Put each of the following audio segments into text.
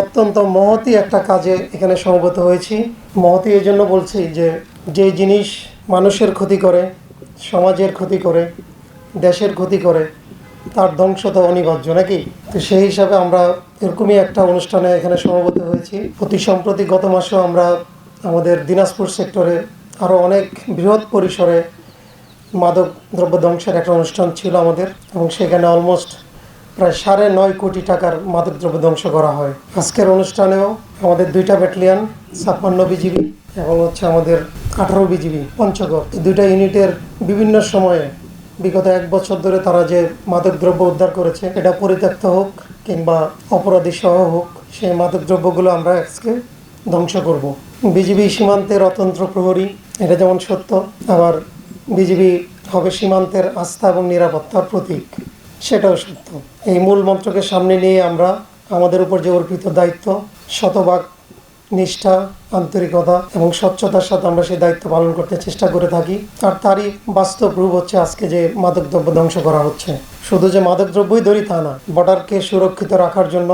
অত্যন্ত মহতি একটা কাজে এখানে সমবেত হয়েছি। মহতি এই জন্য বলছি যে যে জিনিস মানুষের ক্ষতি করে, সমাজের ক্ষতি করে, দেশের ক্ষতি করে, তার ধ্বংস তো অনিবার্য, নাকি? তো সেই হিসাবে আমরা এরকমই একটা অনুষ্ঠানে এখানে সমবেত হয়েছি। অতি সম্প্রতি গত মাসেও আমরা আমাদের দিনাজপুর সেক্টরে আরও অনেক বৃহৎ পরিসরে মাদক দ্রব্য ধ্বংসের একটা অনুষ্ঠান ছিল আমাদের এবং সেখানে অলমোস্ট প্রায় সাড়ে নয় কোটি টাকার মাদকদ্রব্য ধ্বংস করা হয়। আজকের অনুষ্ঠানেও আমাদের দুইটা ব্যাটালিয়ান ছাপ্পান্ন বিজিবি এবং হচ্ছে আমাদের আঠারো বিজিবি, পঞ্চগড় দুইটা ইউনিটের বিভিন্ন সময়ে বিগত এক বছর ধরে তারা যে মাদকদ্রব্য উদ্ধার করেছে, এটা পরিত্যক্ত হোক কিংবা অপরাধী সহ হোক, সেই মাদকদ্রব্যগুলো আমরা আজকে ধ্বংস করব। বিজিবি সীমান্তের অতন্ত্র প্রহরী, এটা যেমন সত্য, আবার বিজিবি হবে সীমান্তের আস্থা এবং নিরাপত্তার প্রতীক। সেটাও সত্য। এই মূল মন্ত্রকে সামনে নিয়ে আমরা আমাদের উপর যে অর্পিত দায়িত্ব, শতভাগ নিষ্ঠা, আন্তরিকতা এবং স্বচ্ছতার সাথে আমরা সেই দায়িত্ব পালন করতে চেষ্টা করে থাকি। আর তারই বাস্তব রূপ হচ্ছে আজকে যে মাদকদ্রব্য ধ্বংস করা হচ্ছে। শুধু যে মাদকদ্রব্যই ধরি তা না, বর্ডারকে সুরক্ষিত রাখার জন্য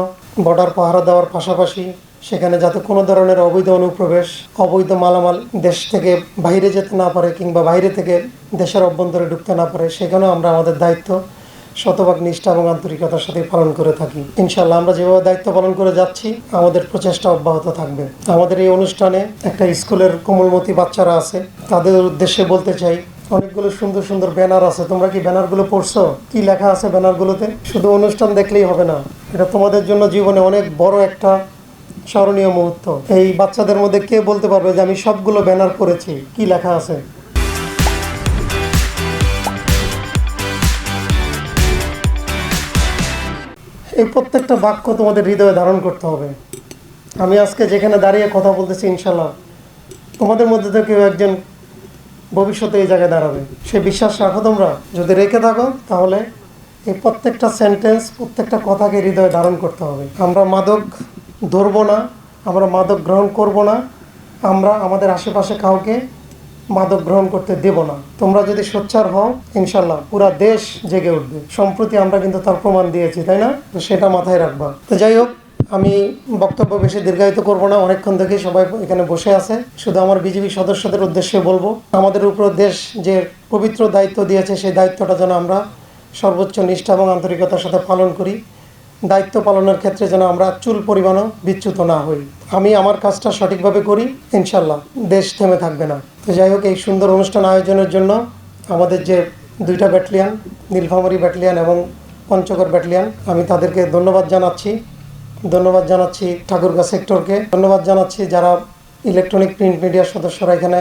বর্ডার পাহারা দেওয়ার পাশাপাশি সেখানে যাতে কোনো ধরনের অবৈধ অনুপ্রবেশ, অবৈধ মালামাল দেশ থেকে বাইরে যেতে না পারে কিংবা বাইরে থেকে দেশের অভ্যন্তরে ঢুকতে না পারে, সেখানেও আমরা আমাদের দায়িত্ব, শতভাগ নিষ্ঠা এবং আন্তরিকতার সাথে পালন করে থাকি। ইনশাল্লাহ আমরা যেভাবে দায়িত্ব পালন করে যাচ্ছি, আমাদের প্রচেষ্টা অব্যাহত থাকবে। আমাদের এই অনুষ্ঠানে একটা স্কুলের কোমলমতি বাচ্চারা আছে, তাদের উদ্দেশ্যে বলতে চাই, অনেকগুলো সুন্দর সুন্দর ব্যানার আছে। তোমরা কি ব্যানারগুলো পড়ছো? কি লেখা আছে ব্যানারগুলোতে? শুধু অনুষ্ঠান দেখলেই হবে না, এটা তোমাদের জন্য জীবনে অনেক বড় একটা স্মরণীয় মুহূর্ত। এই বাচ্চাদের মধ্যে কে বলতে পারবে যে আমি সবগুলো ব্যানার করেছি? কি লেখা আছে? এই প্রত্যেকটা বাক্য তোমাদের হৃদয়ে ধারণ করতে হবে। আমি আজকে যেখানে দাঁড়িয়ে কথা বলতেছি ইনশাল্লাহ তোমাদের মধ্যে থেকে কেউ একজন ভবিষ্যতে এই জায়গায় দাঁড়াবে। সে বিশ্বাস রাখো তোমরা, যদি রেখে থাকো, তাহলে এই প্রত্যেকটা সেন্টেন্স প্রত্যেকটা কথাকে হৃদয়ে ধারণ করতে হবে। আমরা মাদক ধরবো না, আমরা মাদক গ্রহণ করব না, আমরা আমাদের আশেপাশে কাউকে মাদক গ্রহণ করতে দেব না। তোমরা যদি সোচ্চার হও, ইনশাল্লাহ পুরা দেশ জেগে উঠবে। সম্প্রতি আমরা কিন্তু তার প্রমাণ দিয়েছি, তাই না? তো সেটা মাথায় রাখবা। তো যাই হোক, আমি বক্তব্য বেশি দীর্ঘায়িত করব না, অনেকক্ষণ থেকে সবাই এখানে বসে আছে। শুধু আমার বিজেপি সদস্যদের উদ্দেশ্যে বলব, আমাদের উপর দেশ যে পবিত্র দায়িত্ব দিয়েছে, সেই দায়িত্বটা যেন আমরা সর্বোচ্চ নিষ্ঠা এবং আন্তরিকতার সাথে পালন করি। দায়িত্ব পালনের ক্ষেত্রে যেন আমরা চুল পরিমাণও বিচ্যুত না হই। আমি আমার কাজটা সঠিকভাবে করি ইনশাল্লাহ দেশ থেমে থাকবে না। তো যাই হোক, এই সুন্দর অনুষ্ঠান আয়োজনের জন্য আমাদের যে দুইটা ব্যাটালিয়ান, নীলফামারী ব্যাটালিয়ান এবং পঞ্চগড় ব্যাটালিয়ান, আমি তাদেরকে ধন্যবাদ জানাচ্ছি। ধন্যবাদ জানাচ্ছি ঠাকুরগাঁ সেক্টরকে। ধন্যবাদ জানাচ্ছি যারা ইলেকট্রনিক প্রিন্ট মিডিয়ার সদস্যরা এখানে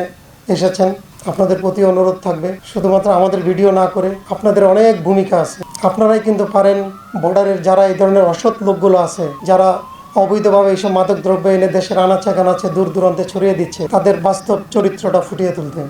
এসেছেন। আপনাদের প্রতি অনুরোধ থাকবে। শুধুমাত্র আমাদের ভিডিও না করে আপনাদের অনেক ভূমিকা আছে। আপনারাই কিন্তু পারেন বর্ডারের যারা এই ধরনের অসৎ লোকগুলো আছে, যারা অবৈধভাবে এইসব মাদক দ্রব্য এনে দেশের আনাচে কানাচে দূর দূরান্তে ছড়িয়ে দিচ্ছে, তাদের বাস্তব চরিত্রটা ফুটিয়ে তুলতে।